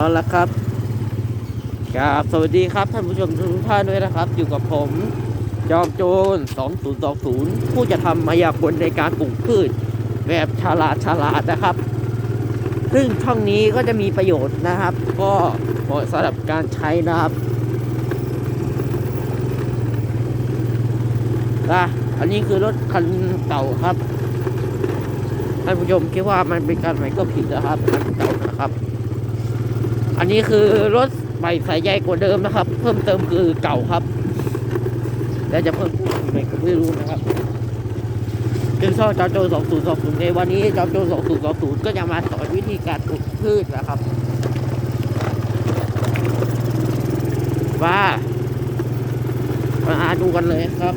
เอาละครับครับสวัสดีครับท่านผู้ชมทุกท่านด้วยนะครับ อยู่กับผม จอมโจร2020 ผู้จะทำมายากลในการปลูกพืช แบบฉลาดฉลาดนะครับ ซึ่งช่องนี้ก็จะมีประโยชน์นะครับ ก็เหมาะสำหรับการใช้นะครับนะอันนี้คือรถคันเก่าครับท่านผู้ชมคิดว่ามันเป็นการใหม่ก็ผิดนะครับคันเก่านะครับ อันนี้คือรถใหม่สายใหญ่กว่าเดิมนะครับ เพิ่มเติมคือเก่าครับ แล้วจะเพิ่มอะไรก็ไม่รู้นะครับจึงช่องจอโจ2020 ในวันนี้จอโจ2020 ก็จะมาสอนวิธีการปลูกพืชนะครับ ว่ามาดูกันเลยครับ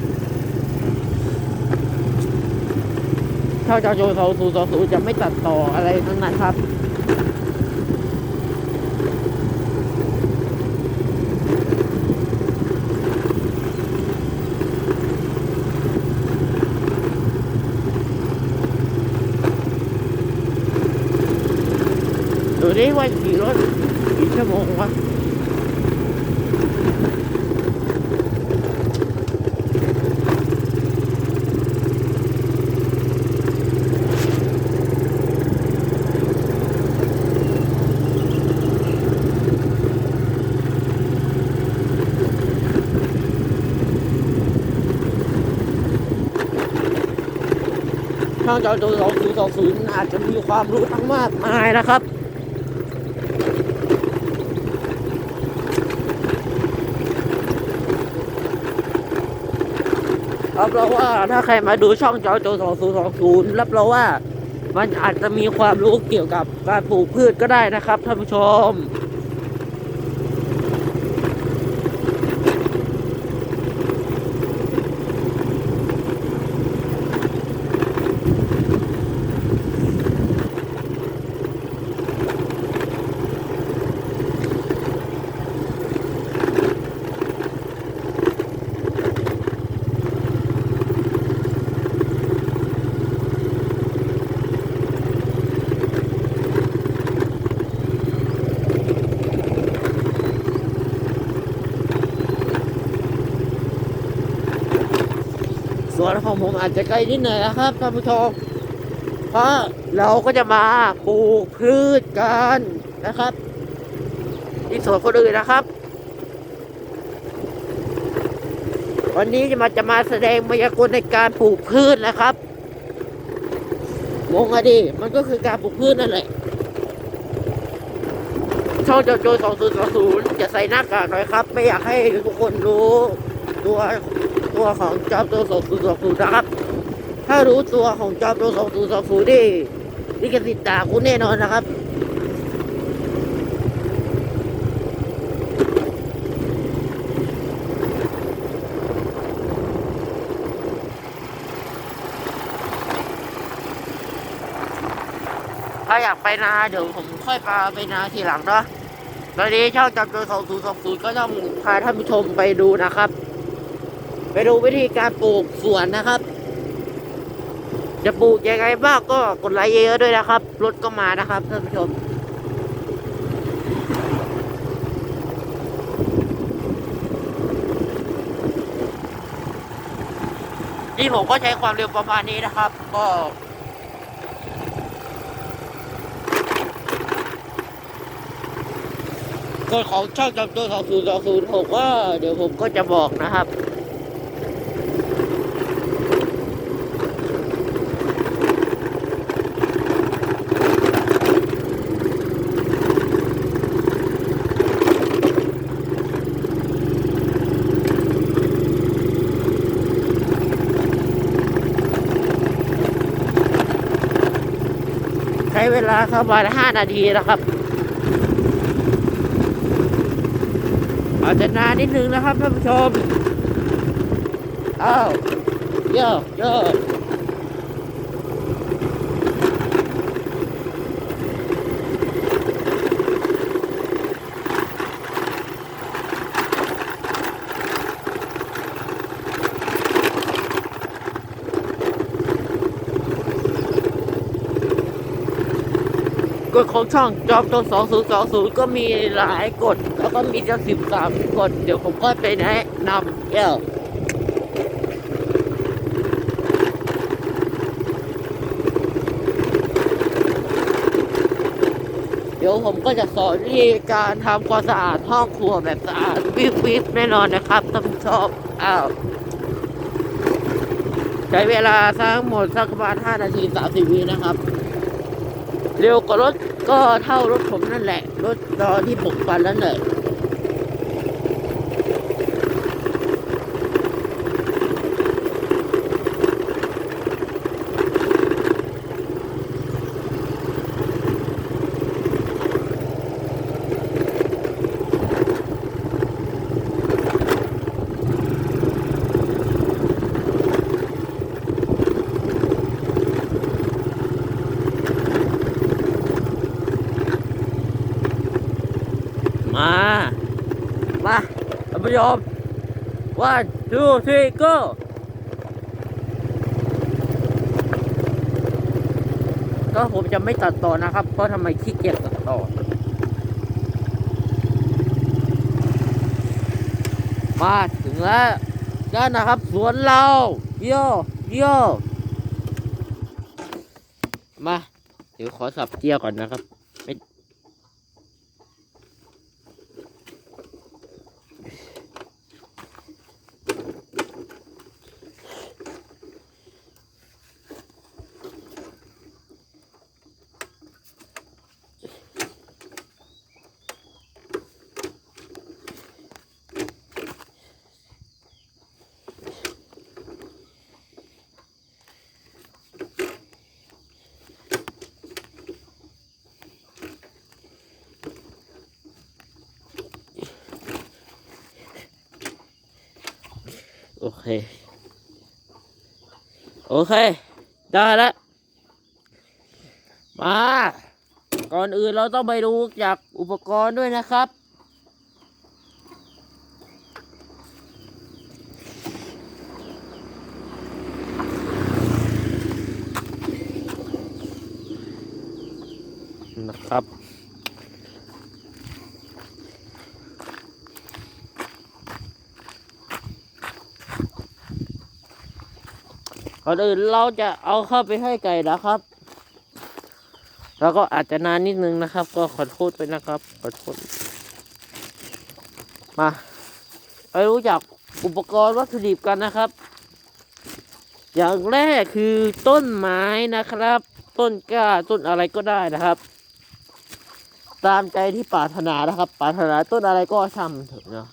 ช่องจอโจ2020 จะไม่ตัดต่ออะไรทั้งนั้นครับ ดูดิว่าขี่รถกี่ชั่วโมงวะช่างจอดูสองศูนย์สองศูนย์อาจจะมีความรู้ทั้งมากมายนะครับ รับรองว่าถ้าใครมาดูช่องจอโจ2020รับรองว่า มันอาจจะมีความรู้เกี่ยวกับการปลูกพืชก็ได้นะครับท่านผู้ชม ของผมอาจจะไกลนิดหน่อยนะครับท่านผู้ชมเพราะเราก็จะมาปลูกพืชกันนะครับที่สวนคนอื่นนะครับ วันนี้จะมาจะมาแสดงมายากลในการปลูกพืชนะครับงงอะดิมันก็คือการปลูกพืชนั่นแหละช่องโจโจสองศูนย์สองศูนย์จะใส่หน้ากากหน่อยครับ ไม่อยากให้ทุกคนรู้ตัว ตัวของจอมโจสองศูนย์สองศูนย์นะครับ ถ้ารู้ตัวของจอมโจสองศูนย์สองศูนย์นี่ลิขสิทธิ์ด่าคุณแน่นอนนะครับถ้าอยากไปนาเดี๋ยวผมค่อยพาไปนาทีหลังเนาะตอนนี้ช่องจับโจสองศูนย์สองศูนย์ก็ต้องพาท่านผู้ชมไปดูนะครับ ไปดูวิธีการปลูกสวนนะครับ จะปลูกยังไงบ้างก็กดไลค์เยอะๆด้วยนะครับ รถก็มานะครับท่านผู้ชมนี่ผมก็ใช้ความเร็วประมาณนี้นะครับ ก็กฎของช่องจำตัว2020ผมว่าเดี๋ยวผมก็จะบอกนะครับ ช้เวลาประมาณ5นาทีนะครับ อาจจะนานนิดนึงนะครับท่านผู้ชมอ้าวเยอะเยอะ กฎของช่องจอมโจน2020 ก็มีหลายกฎแล้วก็มีจะ13กฎเดี๋ยวผมก็ไปแนะนำเดี๋ยวเดี๋ยวผมก็จะสอนวิธีการทำความสะอาดห้องครัวแบบสะอาดวิบวิบแน่นอนนะครับท่านผู้ชมอ้าวใช้เวลาทั้งหมดสักประมาณ5นาที 30วินะครับ เร็วกว่ารถก็เท่ารถผมนั่นแหละ รถตอนที่ผมปันนั่นแหละมา มาท่าน ผู้ชม one two three go ก็ผมจะไม่ตัดต่อนะครับ เพราะทำไมขี้เกียจตัดต่อมาถึงแล้วนั่นนะครับ สวนเราโยโยมา เดี๋ยวขอสับเจียก่อนนะครับไม่ โอเค โอเค ได้แล้ว มา ก่อนอื่นเราต้องไปดูจากอุปกรณ์ด้วยนะครับ นะครับ ก่อนอื่นเราจะเอาเข้าไปให้ไก่นะครับ แล้วก็อาจจะนานนิดนึงนะครับ ก็ขอโทษไปนะครับขอโทษมาไปรู้จักอุปกรณ์วัตถุดิบกันนะครับ อย่างแรกคือต้นไม้นะครับ ต้นกล้าต้นอะไรก็ได้นะครับ ตามใจที่ปรารถนานะครับปรารถนาต้นอะไรก็ทำเถอะเนาะ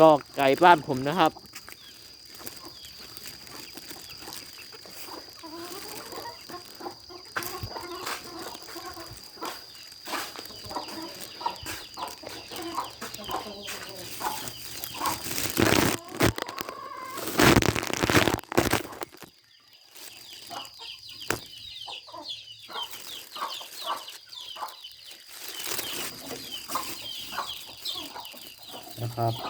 ก็ไก่บ้านผมนะครับ นะครับ